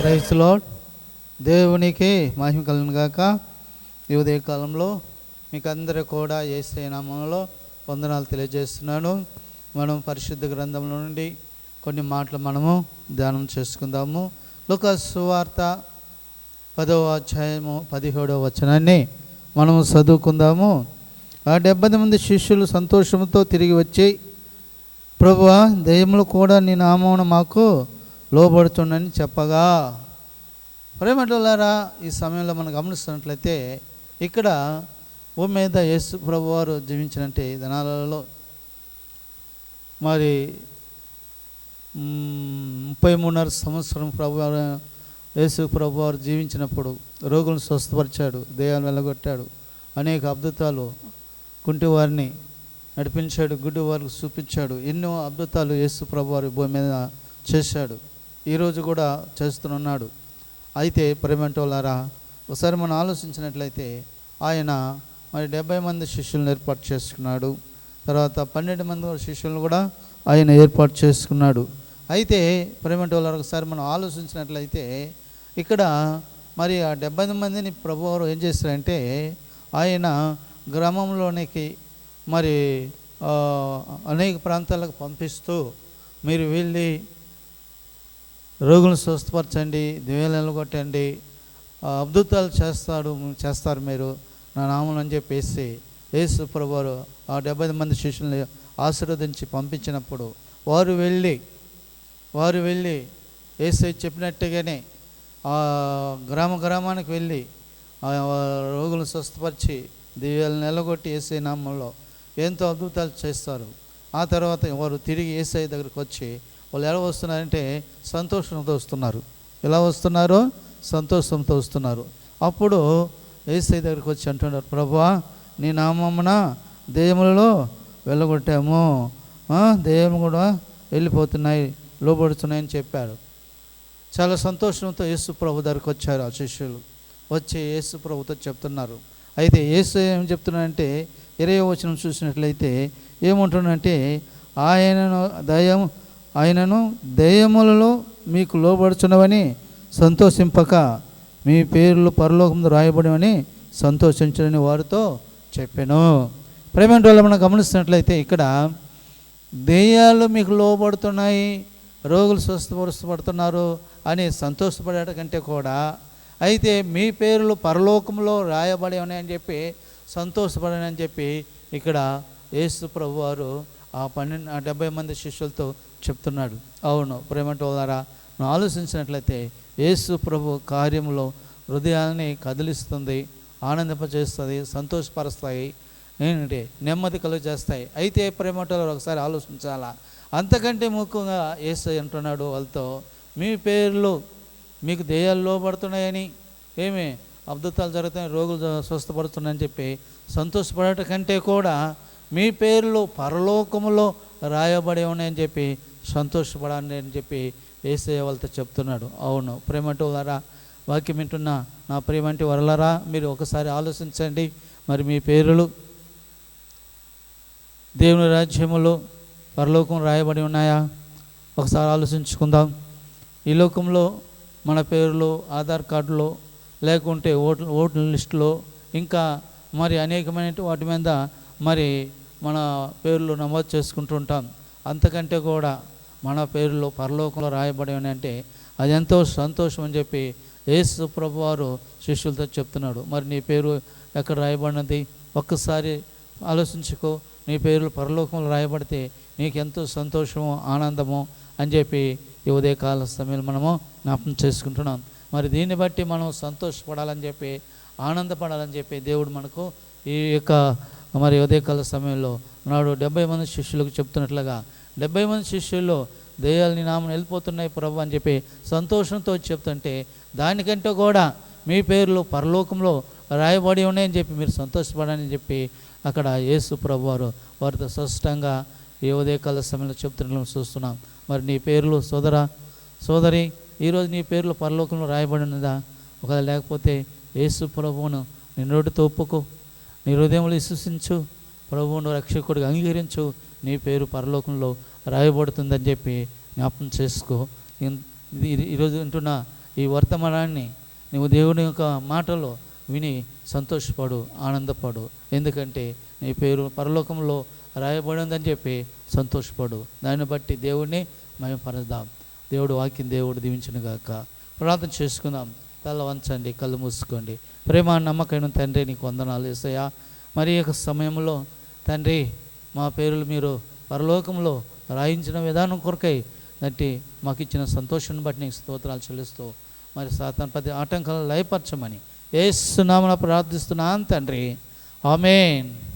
క్రైస్తులో దేవునికి మహిమ కలను గాక. ఈ ఉదయ కాలంలో మీకు అందరూ కూడా ఏసే నామంలో వందనాలు తెలియజేస్తున్నాను. మనం పరిశుద్ధ గ్రంథంలో నుండి కొన్ని మాటలు మనము ధ్యానం చేసుకుందాము. లోక సువార్త పదవ అధ్యాయము పదిహేడవ వచనాన్ని మనము చదువుకుందాము. ఆ డెబ్బై మంది శిష్యులు సంతోషంతో తిరిగి వచ్చి ప్రభు దయ్యములు కూడా నీ నామమున మాకు లోబడుతుండని చెప్పగా ప్రేమటులారా ఈ సమయంలో మనం గమనిస్తున్నట్లయితే ఇక్కడ భూమి మీద యేసు ప్రభు వారు జీవించినట్టే దినాలలో. మరి ముప్పై మూడున్నర సంవత్సరం ప్రభు యేసు ప్రభు వారు జీవించినప్పుడు రోగులను స్వస్థపరిచాడు దేయాన్ని వెళ్ళగొట్టాడు అనేక అద్భుతాలు కుంటి వారిని నడిపించాడు గుడ్డి వారికి చూపించాడు ఎన్నో అద్భుతాలు యేసు ప్రభు వారి భూమి మీద చేశాడు. ఈరోజు కూడా చేస్తున్నాడు అయితే ప్రేమంటోలారా ఒకసారి మనం ఆలోచించినట్లయితే ఆయన మరి డెబ్బై మంది శిష్యులను ఏర్పాటు చేసుకున్నాడు. తర్వాత పన్నెండు మంది శిష్యులను కూడా ఆయన ఏర్పాటు చేసుకున్నాడు. అయితే ప్రేమంటోలారా ఒకసారి మనం ఆలోచించినట్లయితే ఇక్కడ మరి ఆ డెబ్బై మందిని ప్రభువారు ఏం చేశారంటే ఆయన గ్రామంలోనికి మరి అనేక ప్రాంతాలకు పంపిస్తూ మీరు వెళ్ళి రోగులను స్వస్థపరచండి దివ్యాలు నిలగొట్టండి. అద్భుతాలు చేస్తాడు చేస్తారు మీరు. నా నామం అని చెప్పేసి యేసు ప్రభువారు ఆ డెబ్బై మంది శిష్యుల్ని ఆశీర్వదించి పంపించినప్పుడు వారు వెళ్ళి వారు వెళ్ళి ఏసై చెప్పినట్టుగానే ఆ గ్రామ గ్రామానికి వెళ్ళి రోగులను స్వస్థపరిచి దివ్యాలు నిలగొట్టి ఏసై నామంలో ఎంతో అద్భుతాలు చేస్తారు. ఆ తర్వాత వారు తిరిగి ఏసఐ దగ్గరికి వచ్చి వాళ్ళు ఎలా వస్తున్నారంటే సంతోషంతో వస్తున్నారు. ఎలా వస్తున్నారు సంతోషంతో వస్తున్నారు. అప్పుడు ఏసై దగ్గరికి వచ్చి అంటున్నారు ప్రభా నీ నామమ్మన దెయ్యములలో వెళ్ళగొట్టాము. ఆ, దెయ్యం కూడా వెళ్ళిపోతున్నాయి లోబడుతున్నాయని చెప్పాడు. చాలా సంతోషంతో యేసు ప్రభు దగ్గరికి వచ్చారు ఆ శిష్యులు. వచ్చి యేసు ప్రభుతో చెప్తున్నారు. అయితే యేసు ఏం చెప్తున్నాడంటే ఇరవై వచనం చూసినట్లయితే ఏమంటున్నాడంటే ఆయనను దయం ఆయనను దయ్యములలో మీకు లోబడుచున్నవని సంతోషింపక మీ పేర్లు పరలోకంలో రాయబడివని సంతోషించడని వారితో చెప్పాను. ప్రేమంటి వాళ్ళు మనం గమనిస్తున్నట్లయితే ఇక్కడ దెయ్యాలు మీకు లోబడుతున్నాయి రోగులు స్వస్థపరుస్తపడుతున్నారు అని సంతోషపడేట కంటే కూడా అయితే మీ పేర్లు పరలోకంలో రాయబడి ఉన్నాయని చెప్పి సంతోషపడని అని చెప్పి ఇక్కడ యేసు ప్రభు వారు ఆ పన్నెండు ఆ డెబ్బై మంది శిష్యులతో చెప్తున్నాడు. అవును ప్రేమంటో ద్వారా నువ్వు ఆలోచించినట్లయితే యేసు ప్రభు కార్యంలో హృదయాన్ని కదిలిస్తుంది ఆనందింపజేస్తుంది సంతోషపరుస్తాయి ఏంటంటే నెమ్మది కలుగు చేస్తాయి అయితే ప్రేమటలో ఒకసారి ఆలోచించాలా? అంతకంటే ముఖ్యంగా ఏసు అంటున్నాడు వాళ్ళతో మీ పేర్లు మీకు దేయాలు లోబడుతున్నాయని ఏమి అద్భుతాలు జరుగుతాయి రోగులు స్వస్థపడుతున్నాయని చెప్పి సంతోషపడట కంటే కూడా మీ పేర్లు పరలోకములో రాయబడి ఉన్నాయని చెప్పి సంతోషపడాలని అని చెప్పి ఏసయ్య వాళ్ళతో చెప్తున్నాడు. అవును. ప్రేమంటి వారా వాక్యం వింటున్న నా ప్రేమంటి వరలరా మీరు ఒకసారి ఆలోచించండి. మరి మీ పేర్లు దేవుని రాజ్యములో పరలోకం రాయబడి ఉన్నాయా? ఒకసారి ఆలోచించుకుందాం. ఈ లోకంలో మన పేర్లు ఆధార్ కార్డులో లేకుంటే ఓట్ల ఓట్ల లిస్టులో ఇంకా మరి అనేకమైన వాటి మీద మరి మన పేర్లు నమోదు చేసుకుంటుంటాం అంతకంటే కూడా మన పేర్లు పరలోకంలో రాయబడి అంటే అది ఎంతో సంతోషం అని చెప్పి యేసు ప్రభు వారు శిష్యులతో చెప్తున్నాడు. మరి నీ పేరు ఎక్కడ రాయబడినది? ఒక్కసారి ఆలోచించుకో. నీ పేర్లు పరలోకంలో రాయబడితే నీకు ఎంతో సంతోషము ఆనందము అని చెప్పి ఈ ఉదయకాల సమయంలో మనము జ్ఞాపకం చేసుకుంటున్నాం. మరి దీన్ని బట్టి మనం సంతోషపడాలని చెప్పి ఆనందపడాలని చెప్పి దేవుడు మనకు ఈ యొక్క మరి ఉదయకాల సమయంలో నాడు డెబ్బై మంది శిష్యులకు చెప్తున్నట్లుగా డెబ్బై మంది శిష్యుల్లో దెయ్యాలని నామను వెళ్ళిపోతున్నాయి ప్రభు అని చెప్పి సంతోషంతో చెప్తుంటే దానికంటే కూడా మీ పేర్లు పరలోకంలో రాయబడి ఉన్నాయని చెప్పి మీరు సంతోషపడని చెప్పి అక్కడ యేసు ప్రభు వారు వారితో స్పష్టంగా ఈ ఉదయకాల సమయంలో చెప్తున్న చూస్తున్నాం. మరి నీ పేర్లు సోదర సోదరి ఈరోజు నీ పేర్లు పరలోకంలో రాయబడి ఉన్నదా? ఒకవేళ లేకపోతే యేసు ప్రభువును నిన్నోటితో ఒప్పుకో. నీ హృదయంలో విశ్వసించు. ప్రభువును రక్షకుడిగా అంగీకరించు. నీ పేరు పరలోకంలో రాయబడుతుందని చెప్పి జ్ఞాపకం చేసుకో. ఈరోజు వింటున్న ఈ వర్తమానాన్ని నువ్వు దేవుని యొక్క మాటలో విని సంతోషపడు ఆనందపడు. ఎందుకంటే నీ పేరు పరలోకంలో రాయబడిందని చెప్పి సంతోషపడు. దాన్ని బట్టి దేవుడిని మేము పరదాం దేవుడు వాక్యం దేవుడు దీవించిన గాక ప్రార్థన చేసుకుందాం. తల వంచండి కళ్ళు మూసుకోండి. ప్రేమ నమ్మకమైన తండ్రి నీకు వందనాలు వేసయ్యా మరి యొక్క సమయంలో తండ్రి మా పేర్లు మీరు పరలోకంలో రాయించిన విధానం కొరకై నట్టి మాకు ఇచ్చిన సంతోషాన్ని బట్టి నీకు స్తోత్రాలు చెల్లిస్తూ మరి సాతాన్ ప్రతి ఆటంకాలను లయపరచమని ఏసునామన ప్రార్థిస్తున్నాను తండ్రి. ఆమెన్.